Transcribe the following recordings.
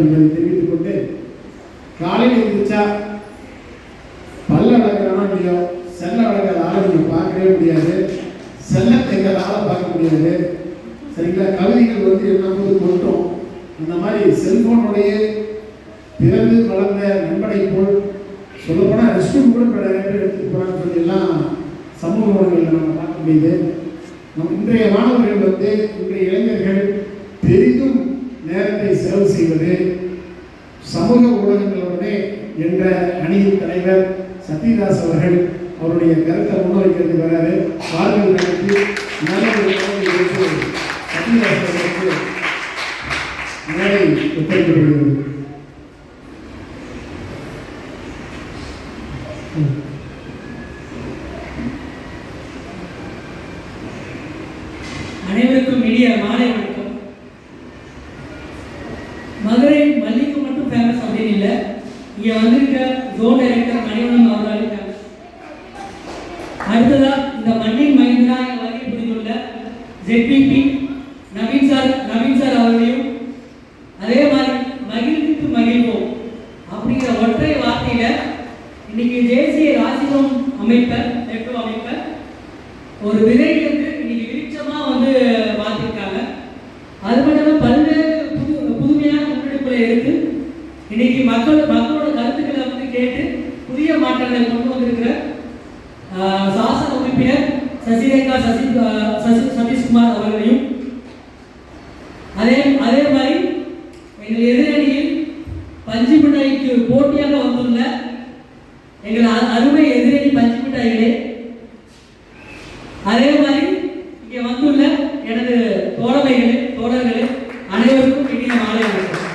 வேண்டும் என்பதை தெரிவித்துக் கொண்டு காலையில் எழுந்திரிச்சா பல்ல அடக்கிறானோ இல்லையோ செல்ல அடக்கிற ஆளை நீங்கள் பார்க்கவே முடியாது செல்ல எங்கள் ஆளை பார்க்க முடியாது. சரிங்களா? கவிதைகள் வந்து என்ன போது கொண்டோம் அந்த மாதிரி செல்போனுடைய பிறந்து வளர்ந்த நண்பனை போல் சொல்லப்போனால் ரெஸ்ட்ரூம் கூட இப்போ நிறைய பேர் எடுத்துட்டு போகிறான்னு சொல்லி எல்லாம் சமூக ஊடகங்களில் நம்ம பார்க்க முடியுது. நம் இன்றைய மாணவர்கள் வந்து இன்றைய இளைஞர்கள் பெரிதும் நேரத்தை செலவு செய்வது சமூக ஊடகங்களுடனே என்ற அணியின் தலைவர் சத்யதாஸ் அவர்கள் அவருடைய கருத்தை முன்வைக்கிறது வராது வார்கள் நடத்தி நல்ல ஒரு சத்யதாஸ் அவர்களுக்கு மேடை ஒப்படைக்கப்படுகிறது அனைவருக்கும் இனிய மாலை ஜெட்பிபி நவீன் சார் நவீன் சார் அவர்களையும் அதே மாதிரி மகிழ்வித்து மகிழ்வோம் அப்படிங்கிற ஒற்றை வார்த்தையில இன்னைக்கு தேசிய ராஜ்யம் அமைப்ப எட்டு அமைப்ப ஒரு விதையிலிருந்து இன்னைக்கு விருட்சமா வந்து மாத்திருக்காங்க அது மட்டும் இல்லாம பல்வேறு புது புதுமையான முன்னெடுப்புகளை எடுத்து இன்னைக்கு மக்கள் மக்களோட கருத்துக்களை வந்து கேட்டு புதிய மாற்றங்களை கொண்டு வந்திருக்கிற ஆஹ், சாசன உறுப்பினர் சசிரேகா சசி குமார் அவர்களையும் அதே அதே மாதிரி எங்கள் எதிரணியில் பஞ்சு மிட்டாய்க்கு போட்டியாக வந்துள்ள எங்கள் அ- அருமை எதிரணி பஞ்சு மிட்டாய்களே அதே மாதிரி இங்கே வந்துள்ள எனது தோழமைகளே தோழர்களே அனைவருக்கும் இனிய மாலை வணக்கம்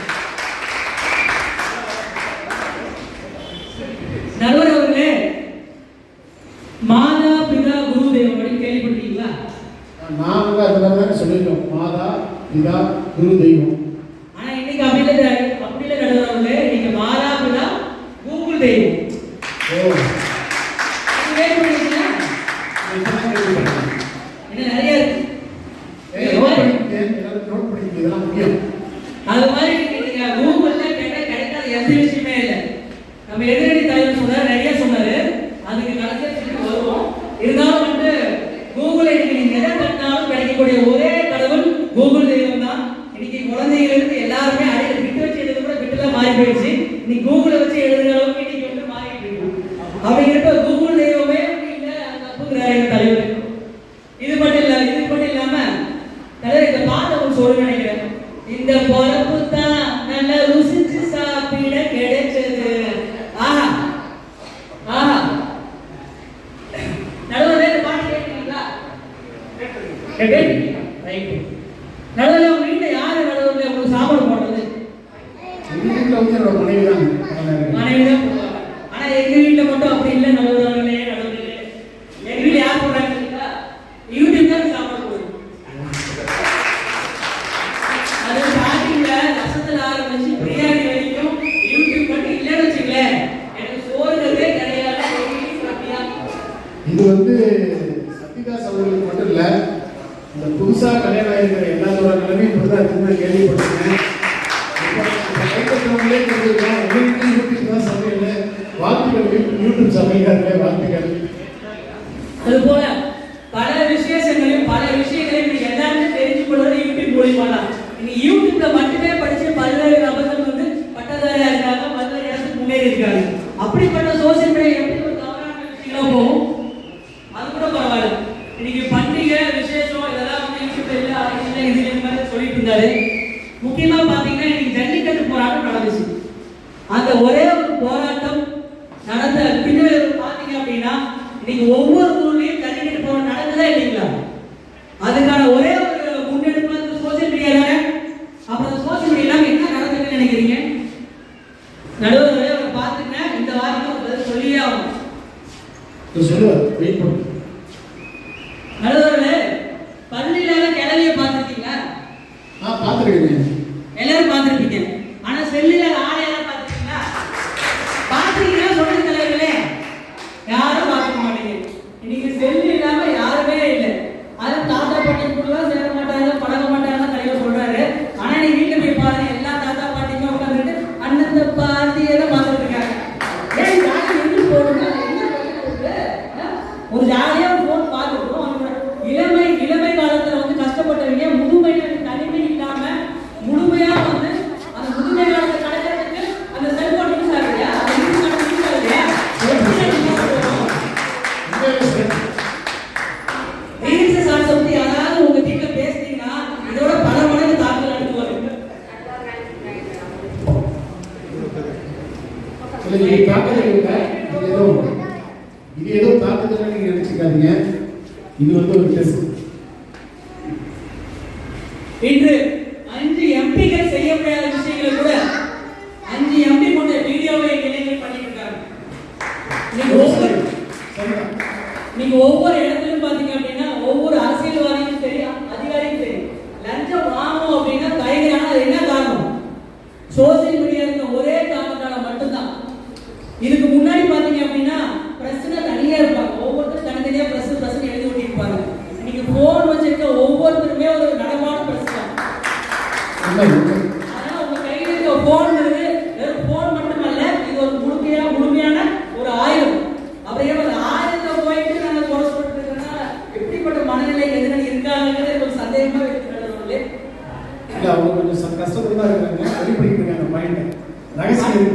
நடுவர் அவர்களே மாதா பிதா குரு தேவம் அப்படின்னு கேள்விப்பட்டீங்களா நான் வந்து அது மாதிரி தானே சொல்லியிருக்கோம். மாதா பிதா குரு தெய்வம். ஆனா இன்னைக்கு அப்படி இல்லை அப்படி இல்லை அவர்களே இன்னைக்கு மாதா பிதா கூகுள் தெய்வம். ஓ. இன்னும் நிறைய நோட் பண்ணிக்கிட்டு, இதெல்லாம் முக்கியம். அது மாதிரி நீங்க கூகுள்ல கேட்டா கிடைக்காத எந்த விஷயமே இல்லை. நம்ம எதிரணி தலைவர் சொன்னார் நிறைய சொன்னாரு. அதுக்கு திருப்பி வருவோம். இருந்தாலும் வந்து கூகுளை இன்னைக்கு நீங்க எதை தட்டினாலும் கிடைக்கக்கூடிய ஒரே கடவுள் கூகுள் தெய்வம் தான். இன்னைக்கு குழந்தைகள் இருந்து எல்லாருமே அடியில் விட்டு வச்சு எழுத கூட விட்டுல மாறி போயிடுச்சு. இன்னைக்கு கூகுளை வச்சு எழுதுற அளவுக்கு இன்னைக்கு வந்து மாறிட்டு இருக்கு. அப்படிங்கிறப்ப கூகுள் தெய்வமே இல்ல தப்புங்கிறாரு தலைவர் இது மட்டும் இல்ல இது மட்டும் இல்லாம தலைவர் இந்த பாட்டை ஒன்று சொல்ல நினைக்கிறேன். இந்த பொறப்பு தான் நடுவில் உங்க வீட்டுல யாரு நடுவில் உங்களுக்கு சாப்பாடு போடுறது எங்க வீட்டுல வந்து என்னோட மனைவி தான் மனைவி தான் போடுவாங்க. ஆனா எங்க வீட்டுல மட்டும் அப்படி இல்லை நடுவுறவங்களே நடுவுறே எங்க வீட்டுல யார் போடுறாங்க யூடியூப் தான் சாப்பாடு போடுது. அது ஸ்டார்டிங்ல ரசத்துல ஆரம்பிச்சு பிரியாணி வரைக்கும் யூடியூப் மட்டும் இல்லைன்னு வச்சுங்களேன் எனக்கு சோறுங்கிறதே கிடையாது? இது வந்து சத்யதாஸ் அவர்களுக்கு மட்டும் இல்ல இந்த புதுசாக கல்யாணம் ஆகிருக்கிற எல்லாத்தோட நிலைமையும் இப்படிதான் இருக்குன்னு கேள்விப்பட்டிருக்கேன். கைப்பற்றவங்களே தெரிஞ்சிருக்கோம் உங்களுக்கு யூடியூப் தான் சமையல் வாழ்த்துக்கள் யூடியூப் யூடியூப் சமையல்காரர்களே வாழ்த்துக்கள் அது போல பல விசேஷங்களையும் பல விஷயங்களையும் நீங்க எல்லாருமே தெரிஞ்சு கொள்வது யூடியூப் மூலியமா தான் நீங்க யூடியூப்ல மட்டுமே படிச்சு பல்வேறு நபர்கள் வந்து பட்டதாரியா இருக்காங்க. பல்வேறு இடத்துக்கு முன்னேறி இருக்காங்க. அப்படிப்பட்ட சோசியல் மீடியா எப்படி ஒரு தவறான விஷயங்களா போகும்? அது கூட பரவாயில்ல. இன்னைக்கு இல்ல அது இல்ல இது இல்ல மாதிரி சொல்லிட்டு இருந்தாரு. முக்கியமா பாத்தீங்கன்னா இன்னைக்கு ஜல்லிக்கட்டு போராட்டம் நடந்துச்சு. அந்த ஒரே ஒரு போராட்டம் நடந்த பின்னாடி பாத்தீங்க அப்படின்னா இன்னைக்கு ஒவ்வொரு ஊர்லயும் ஜல்லிக்கட்டு போராட்டம் நடக்குதா இல்லைங்களா? அதுக்கான ஒரே ஒரு முன்னெடுப்பு வந்து சோசியல் மீடியா அப்புறம் சோசியல் மீடியா என்ன நடக்குதுன்னு நினைக்கிறீங்க? நடுவர் அவரை பார்த்துங்க இந்த வாரத்தில் பதில் சொல்லியே ஆகும் இது சொல்லுவார் வெயிட் பண்ணு. ஜாலியாக ஒரு ஃபோன் பார்த்துருக்கோம் அவங்க இளமை இளமை காலத்தில் வந்து கஷ்டப்பட்டவங்க முதுமையில் தனிமை இல்லாமல் முழுமையாக வந்து அந்த முழுமை காலத்தை கிடைக்கிறதுக்கு அந்த செல்ஃபோன் யூஸ் ஆகுது ரீல்ஸஸ் ஆர் சம்திங் அதாவது உங்க வீட்டில் பேசுனீங்கன்னா இதோட பல மடங்கு தாக்கல் அனுப்புவாங்க இது ஏதோ தாக்குதல் நீங்க நினைச்சுக்காதீங்க. இது வந்து ஒரு டெஸ்ட் இன்று அஞ்சு எம்பிகள் செய்ய முடியாத விஷயங்களை கூட அஞ்சு எம்பி கொண்ட வீடியோவை இளைஞர்கள் பண்ணிட்டு இருக்காங்க ஒவ்வொரு நீங்க ஒவ்வொரு இடத்துலயும் பாத்தீங்க அப்படின்னா ஒவ்வொரு அரசியல்வாதியும் சரி அதிகாரியும் சரி லஞ்சம் வாங்கணும் அப்படின்னா தயங்குறாங்க அது என்ன காரணம்? சோசியல் மீடியா இருக்க ஒரே காரணத்தால மட்டும்தான். இதுக்கு முன்னாடி இருக்கிறது இல்ல அவங்க கொஞ்சம் கஷ்டத்துல தான் இருக்காங்க. இருக்காங்க மைண்ட் ரகசியம்